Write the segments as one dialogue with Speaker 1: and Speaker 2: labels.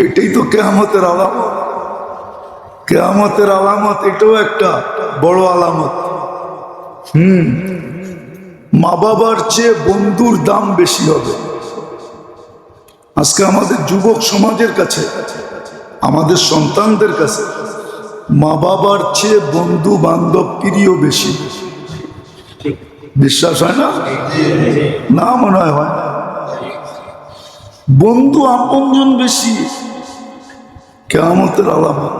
Speaker 1: এটাই তো কেয়ামতের আলামত। কেয়ামতের আলামত এটাও একটা বড় আলামত। হুম। মা বাবার চেয়ে বন্ধুর দাম বেশি হবে। আজকে আমাদের যুবক সমাজের কাছে, আমাদের সন্তানদের কাছে মা বাবার চেয়ে বন্ধু বান্ধব প্রিয় বেশি। বিশ্বাস হয় না? না মনে হয় হয়। বন্ধু আপনজন বেশি। কেমতের আলামত।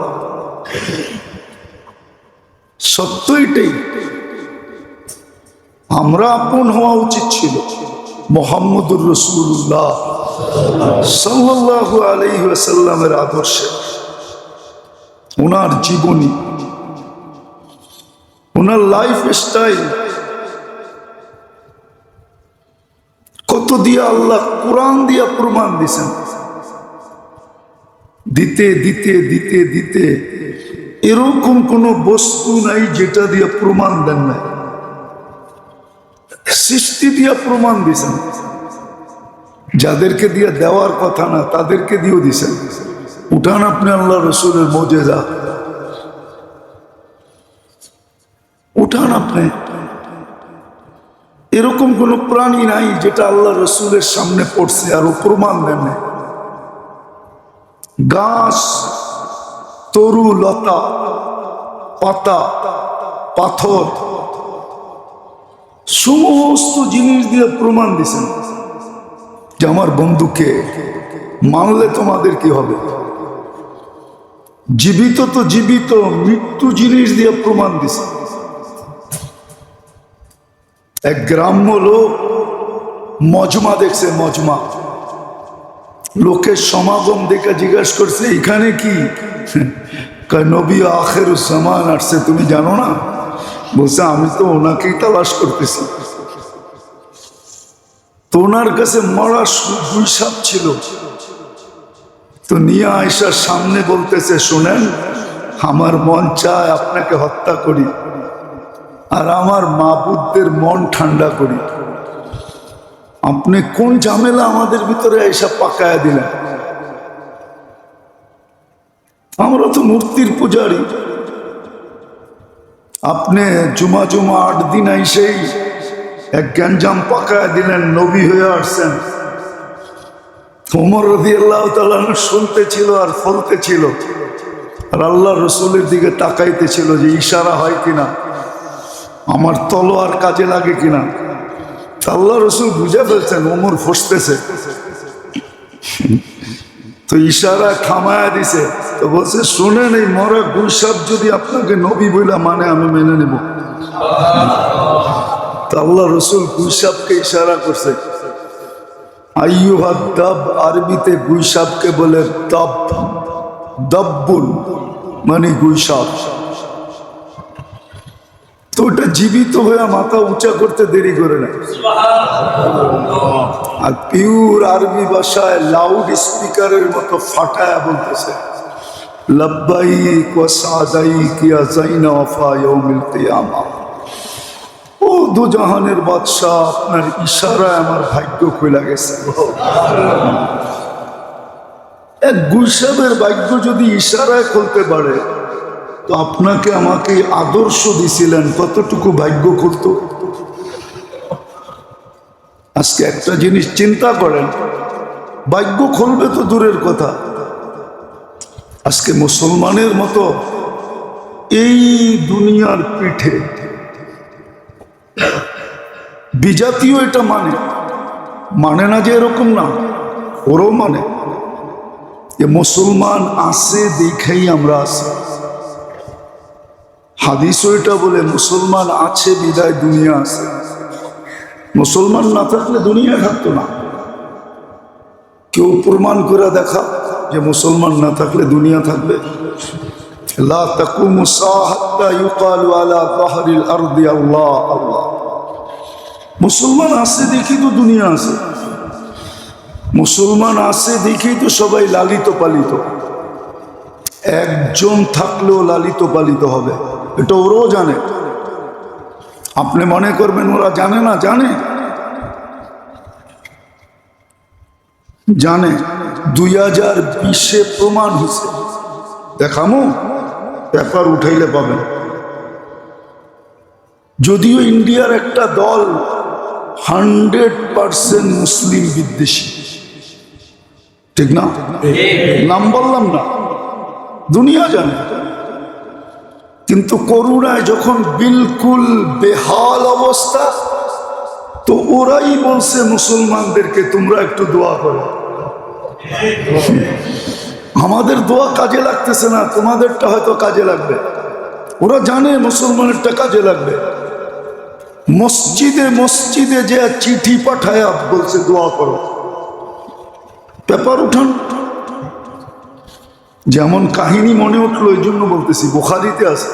Speaker 1: সত্য এটাই। আমরা আপন হওয়া উচিত ছিল। মোহাম্মদুর রসুল্লাহ সাল্লাহ আলহিহাসাল্লামের আদর্শে। ওনার জীবনী, ওনার লাইফ স্টাইল কত দিয়ে আল্লাহ কোরআন দিয়া প্রমাণ দিছেন। দিতে দিতে দিতে দিতে এরকম কোন বস্তু নাই যেটা দিয়ে প্রমাণ দেন নাই। সৃষ্টি দিয়া প্রমাণ দিছেন। যাদেরকে দিয়ে দেওয়ার কথা না, তাদেরকে দিয়েও দিছেন। উঠান আপনি আল্লাহ রসুলের মজেদা উঠান আপনি। এরকম কোন প্রাণী নাই যেটা আল্লাহ রসুলের সামনে পড়ছে আর প্রমাণ দেন। গাছ, তরু, লতা, পাতা, পাথর, সমস্ত জিনিস দিয়ে প্রমাণ দিছেন যে আমার বন্ধুকে মানলে তোমাদের কি হবে জীবিত তো জীবিত, মৃত্যু জিনিস দিয়ে প্রমাণ দিছে এক গ্রাম্য লোক মজমা দেখছে, মজমা। লোকের সমাগম দেখে জিজ্ঞাসা করছে, এখানে কি? নবী আখের সামান আসছে, তুমি জানো না? বলছে, আমি তো ওনাকেই তালাশ করতেছি। তো ওনার কাছে মরা দুই সাপ ছিল। তো নিয়ে আয়সার সামনে বলতেছে, শোনেন, আমার মন চায় আপনাকে হত্যা করি। আর আমার মা মাবুদদের মন ঠান্ডা করি। আপনি কোন ঝামেলা আমাদের ভিতরে এসব পাকায়া দিলেন? আমরা তো মূর্তির পূজারী। আপনি জুমা জুমা আট দিন আইসেই এক গ্যাঞ্জাম পাকায় দিলেন, নবী হয়ে আসছেন। ওমর রদি আল্লাহ শুনতে ছিল আর ফলতে ছিল আর আল্লাহ রসুলের দিকে তাকাইতে ছিল যে ইশারা হয় কিনা। আমার তলোয়ার কাজে লাগে কিনা? আল্লাহ রসুল বুঝে ফেলছেন, ওমর ফসতেছে। তো ইশারা খামায়া দিছে, তো বলছে, শোনেন এই মরা গুলসাব যদি আপনাকে নবী বইলা মানে আমি মেনে নেব। তো আল্লাহ রসুল গুলসাবকে ইশারা করছে। দাব আরবিতে গুইসাবকে বলে দব, দব্বুল মানে গুইসাব তো ওটা জীবিত হয়ে মাথা উঁচা করতে দেরি করে না। আর পিওর আরবি ভাষায় লাউড স্পিকারের মতো ফাটায়া বলতেছে ও বাদশাহ, আপনার ইশারায় আমার ভাগ্য গেছে। এক যদি ইশারায় খুলতে পারে তো আপনাকে আমাকে আদর্শ দিছিলেন, কতটুকু ভাগ্য করত আজকে একটা জিনিস চিন্তা করেন, ভাগ্য খুলবে তো দূরের কথা। আজকে মুসলমানের মতো এই দুনিয়ার পিঠে বিজাতীয় এটা মানে মানে না যে এরকম না, ওরও মানে। যে মুসলমান আছে দেখেই আমরা আছি হাদিসও এটা বলে মুসলমান আছে, বিদায় দুনিয়া আছে। মুসলমান না থাকলে দুনিয়া থাকতো না। কেউ প্রমাণ করে দেখা যে মুসলমান না থাকলে দুনিয়া থাকবে। মুসলমান আছে দেখি তো দুনিয়া আছে। মুসলমান আছে দেখেই তো সবাই লালিত পালিত। একজন থাকলেও লালিত পালিত হবে। এটা ওরাও জানে। আপনি মনে করবেন ওরা জানে না জানে। জানে। দুই হাজার বিশে প্রমাণ হয়েছে। দেখামো পেপার উঠাইলে পাবেন। যদিও ইন্ডিয়ার একটা দল হান্ড্রেড পার্সেন্ট মুসলিম বিদ্বেষী। ঠিক না? নাম বললাম না। দুনিয়া জানে। কিন্তু করুণায় যখন বিলকুল বেহাল অবস্থা, তো ওরাই বলছে মুসলমানদেরকে, তোমরা একটু দোয়া করো। আমাদের দোয়া কাজে লাগতেছে না, তোমাদেরটা হয়তো কাজে লাগবে। ওরা জানে মুসলমানেরটা কাজে লাগবে। মসজিদে মসজিদে যে চিঠি পাঠায় বলছে, দোয়া করো। পেপার উঠান। যেমন কাহিনী মনে উঠল, এই জন্য বলতেছি, বোখারিতে আছে।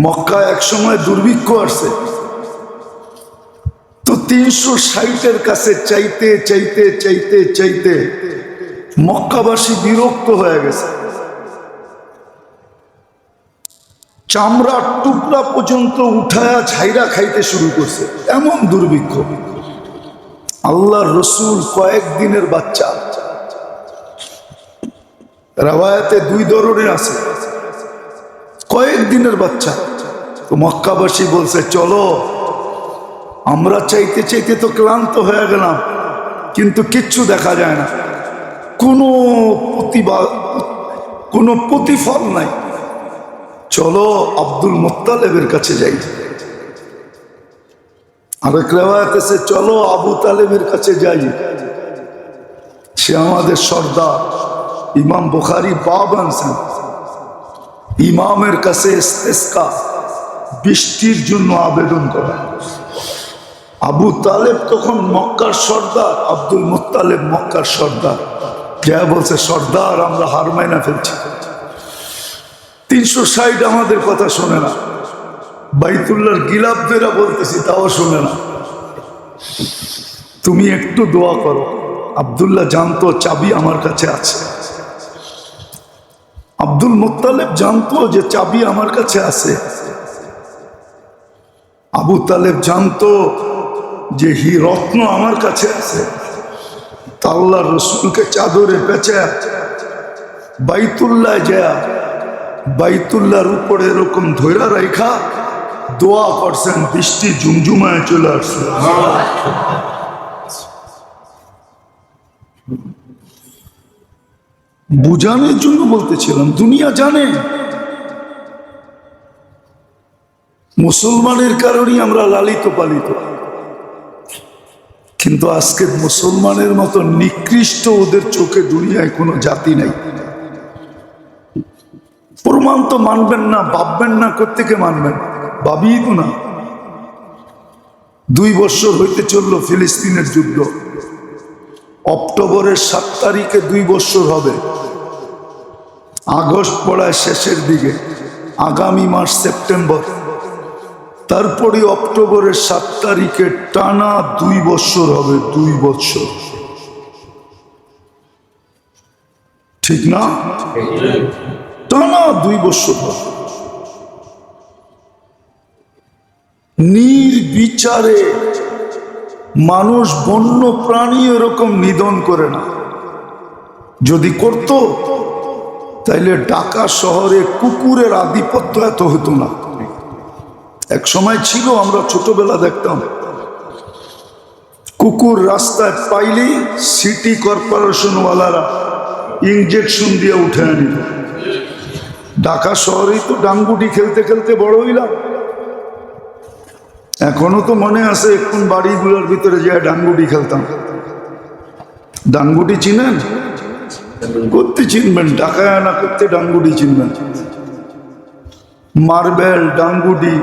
Speaker 1: মক্কা এক সময় দুর্ভিক্ষ আসছে। তো তিনশো ষাটের কাছে চাইতে চাইতে চাইতে চাইতে মক্কাবাসী বিরক্ত হয়ে গেছে। চামড়ার টুকরা পর্যন্ত উঠায়া ছাইরা খাইতে শুরু করছে। এমন দুর্ভিক্ষ। আল্লাহর রসুল কয়েকদিনের বাচ্চা। রাবায়াতে দুই ধরনের আছে। কয়েকদিনের বাচ্চা। তো মক্কাবাসী বলছে, চলো, আমরা চাইতে চাইতে তো ক্লান্ত হয়ে গেলাম, কিন্তু কিচ্ছু দেখা যায় না। কোনো প্রতিভা, কোনো প্রতিফল নাই। চলো, আব্দুল মোত্তালেবের কাছে যাই। আরেক রেওয়ায়ত আছে, চলো, আবু তালেবের কাছে যাই। সে আমাদের সর্দার। ইমাম বুখারি বাব আনছেন ইমামের কাছে বৃষ্টির জন্য আবেদন করা। আবু তালেব তখন মক্কার সর্দার, আব্দুল মোত্তালেব মক্কার সর্দার। যা বলছে, সর্দার, আমরা হার মাইনা ফেলছি। তিনশো ষাট আমাদের কথা শোনে না। বাইতুল্লাহর গিলাপদেরা বলতেছি, তাও শোনে না। তুমি একটু দোয়া করো। আবদুল্লাহ জানতো, চাবি আমার কাছে আছে। আব্দুল মোত্তালেব জানতো যে চাবি আমার কাছে আছে। আবু তালেব জানতো যে হি রত্ন আমার কাছে আছে। তাল্লা রসুলকে চাদরে পেঁচে বাইতুল্লাহ যা বাইতুল্লাহর উপরে এরকম ধৈরা রেখা দোয়া করছেন, বৃষ্টি ঝুমঝুমায় চলে আসছে। বুঝানোর জন্য বলতেছিলাম, দুনিয়া জানে। মুসলমানের কারণেই আমরা লালিত পালিত। কিন্তু আজকে মুসলমানের মতো নিকৃষ্ট ওদের চোখে দুনিয়ায় কোনো জাতি নাই। প্রমাণ তো মানবেন না, ভাববেন না কোথেকে মানবেন? ভাবি তো না। দুই বছর হইতে চলল ফিলিস্তিনের যুদ্ধ। অক্টোবরের সাত তারিখে দুই বছর হবে। আগস্ট পড়ায় শেষের দিকে, আগামী মাস সেপ্টেম্বর। তারপরে অক্টোবরের সাত তারিখে টানা দুই বছর হবে, দুই বছর। ঠিক না? টানা দুই বছর হবে। নির্বিচারে মানুষ বন্য প্রাণী এরকম নিধন করে না। যদি করত, তাইলে ঢাকা শহরে কুকুরের আধিপত্য এত হতো না। এক সময় ছিল, আমরা ছোটবেলা দেখতাম, কুকুর রাস্তায় পাইলেই সিটি কর্পোরেশনওয়ালারা ইঞ্জেকশন দিয়ে উঠে আনিল ঢাকা শহরেই তো ডাঙ্গুটি খেলতে খেলতে বড় হইলাম। এখনও তো মনে আছে এখন বাড়িগুলোর ভিতরে যে ডাঙ্গুটি খেলতাম। ডাঙ্গুটি চিনেন? করতে চিনবেন, ঢাকায় আনা করতে ডাঙ্গুটি চিনবেন। মার্বেল, ডাঙ্গুটি।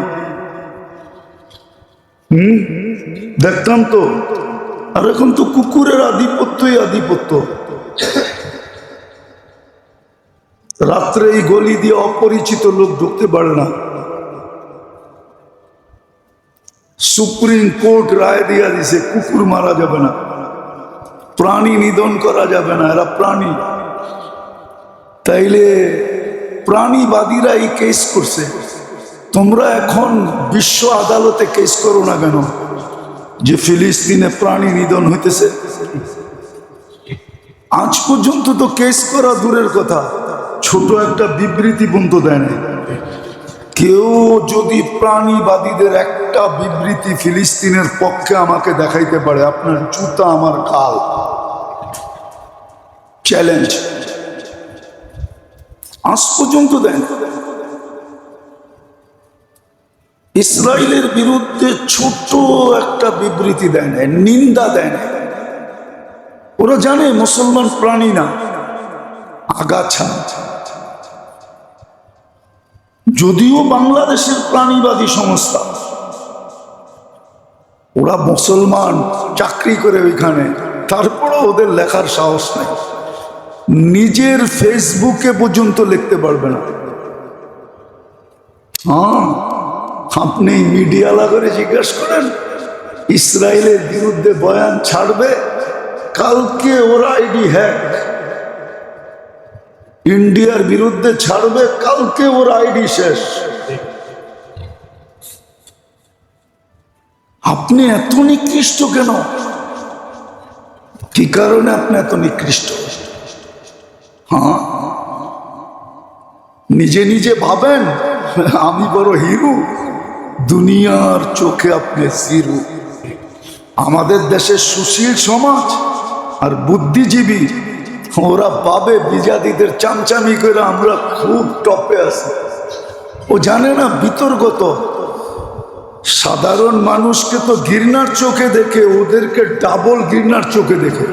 Speaker 1: হুম? দেখতাম তো। আর এখন তো কুকুরের আধিপত্যই আধিপত্য। রাত্রে এই গলি দিয়ে অপরিচিত লোক ঢুকতে পারে না। সুপ্রিম কোর্ট রায় দিয়া দিছে, কুকুর মারা যাবে না। প্রাণী নিধন করা যাবে না, এরা প্রাণী। তাইলে প্রাণীবাদীরা এই কেস করছে। তোমরা এখন বিশ্ব আদালতে কেস করো না কেন? যে ফিলিস্তিনে প্রাণী নিধন হইতেছে। আজ পর্যন্ত তো কেস করা দূরের কথা। ছোট একটা বিবৃতি পর্যন্ত দেয় না কেউ যদি প্রাণীবাদীদের একটা বিবৃতি ফিলিস্তিনের পক্ষে আমাকে দেখাইতে পারে, আপনার জুতা আমার কাল। চ্যালেঞ্জ আজ পর্যন্ত দেন। ইসরায়েলের বিরুদ্ধে ছোট একটা বিবৃতি দেন নিন্দা দেন। ওরা জানে মুসলমান প্রাণী না, আগাছা। যদিও বাংলাদেশের প্রাণীবাদী সংস্থা, ওরা মুসলমান, চাকরি করে ওইখানে তারপরে ওদের লেখার সাহস নেই। নিজের ফেসবুকে পর্যন্ত লিখতে পারবে না। হ্যাঁ আপনি মিডিয়ালা করে জিজ্ঞেস করেন, ইসরায়েলের বিরুদ্ধে বয়ান ছাড়বে, কালকে ওরা আইডি হ্যাক। ইন্ডিয়ার বিরুদ্ধে ছাড়বে কালকে ওর আইডি শেষ। আপনি এত নিকৃষ্ট কেন? কি কারণে আপনি এত নিকৃষ্ট? হ্যাঁ? নিজে নিজে ভাবেন, আমি বড় হিরু। দুনিয়ার চোখে আপনি জিরু। আমাদের দেশের সুশীল সমাজ আর বুদ্ধিজীবী ওরা পাবে বিজাতিদের চামচামি করে, আমরা খুব টপে আছি। ও জানে না বিতর্গত সাধারণ মানুষকে তো ঘৃণার চোখে দেখে, ওদেরকে ডাবল ঘৃণার চোখে দেখে।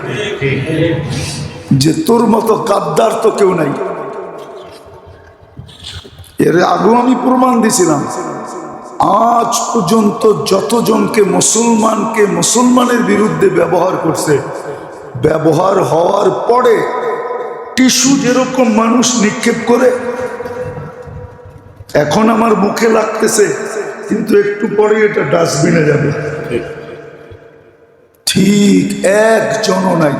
Speaker 1: যে তোর মতো কাদ্দার তো কেউ নাই। এর আগেও আমি প্রমাণ দিছিলাম। আজ পর্যন্ত যতজনকে মুসলমানকে মুসলমানের বিরুদ্ধে ব্যবহার করছে ব্যবহার হওয়ার পরে টিস্যু যেরকম মানুষ নিক্ষেপ করে, এখন আমার মুখে লাগতেছে, কিন্তু একটু পরে এটা ডাস্টবিনে যাবে। ঠিক একজনও নাই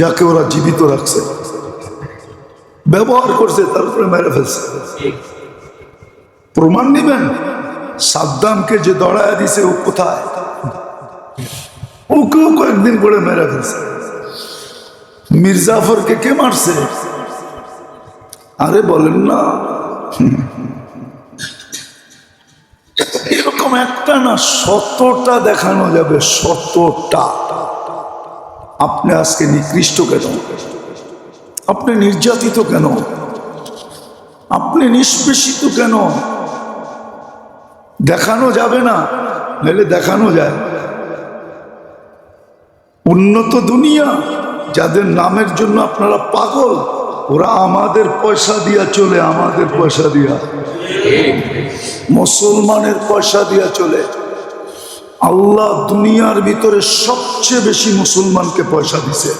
Speaker 1: যাকে ওরা জীবিত রাখছে। ব্যবহার করছে, তারপরে মেরে ফেলছে। প্রমাণ নেবেন? সাদ্দামকে যে দড়ায় দিছে ও কোথায়? ওকেও কয়েকদিন করে মেরে ফেলছে। মির্জাফরকে কে মারছে? আরে বলেন না। এরকম একটা না শতটা দেখানো যাবে শতটা আপনি আজকে নিকৃষ্ট কেন? আপনি নির্যাতিত কেন? আপনি নিষ্পেষিত কেন? দেখানো যাবে না, নাহলে দেখানো যায়। উন্নত দুনিয়া যাদের নামের জন্য আপনারা পাগল, ওরা আমাদের পয়সা দিয়া চলে, আমাদের পয়সা দিয়া। মুসলমানের পয়সা দিয়া চলে। আল্লাহ দুনিয়ার ভিতরে সবচেয়ে বেশি মুসলমানকে পয়সা দিছে।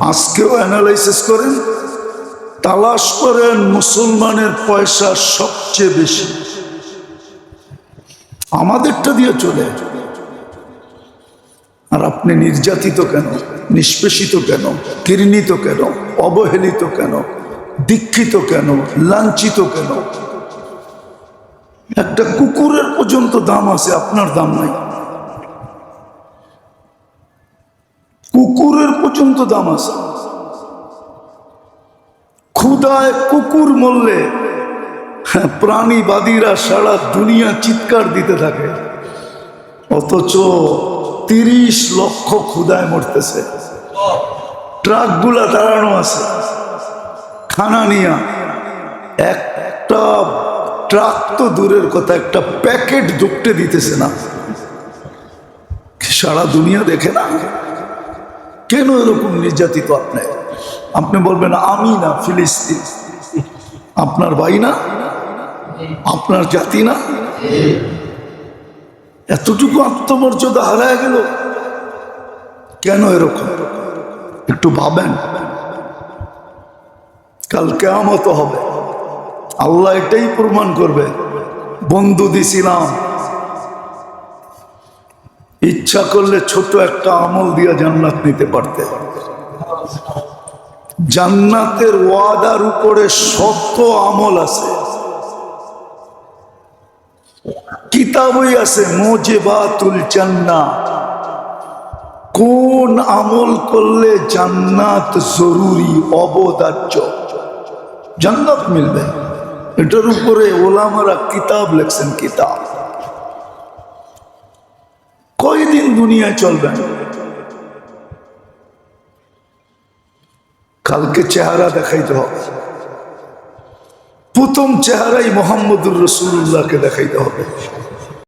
Speaker 1: আজকেও অ্যানালাইসিস করেন, তালাশ করেন, মুসলমানের পয়সা সবচেয়ে বেশি। আমাদেরটা দিয়ে চলে। আর আপনি নির্যাতিত কেন? নিষ্পেষিত কেন? ঘৃণিত কেন? অবহেলিত কেন? দীক্ষিত কেন? লাঞ্ছিত কেন? একটা কুকুরের পর্যন্ত দাম আছে, আপনার দাম নাই। কুকুরের পর্যন্ত দাম আছে। ক্ষুদায় কুকুর মরলে প্রাণীবাদীরা সারা দুনিয়া চিৎকার দিতে থাকে। অথচ তিরিশ লক্ষ ক্ষুদায় মরতেছে। ট্রাকগুলা দাঁড়ানো আছে। খানা নিয়া। একটা ট্রাক তো দূরের কথা, একটা প্যাকেট দুপটে দিতেছে না। সারা দুনিয়া দেখে না। কেন এরকম নির্যাতিত আপনি আপনি বলবেন, আমি না, ফিলিস্তিন। আপনার ভাই না? আপনার জাতি না? এতটুকু আত্মমর্যাদা হারায় গেল? কেন এরকম? একটু ভাবেন। কাল কেমত হবে। আল্লাহ এটাই প্রমাণ করবে। বন্ধু দিছিলাম। ইচ্ছা করলে ছোট একটা আমল দিয়ে জান্নাত নিতে পারতে। জান্নাতের ওয়াদার উপরে শত আমল আছে। কিতাবই আছে মোজেবাতুল জান্না কোন আমল করলে জান্নাত জরুরি, অবদার্য? জান্নাত মিলবে। এটার উপরে ওলামারা কিতাব লেখছেন, কিতাব। কয়দিন দুনিয়ায় চলবেন? কালকে চেহারা দেখাইতে হবে। প্রথম চেহারাই মোহাম্মদুর রসুল্লাহকে দেখাইতে হবে।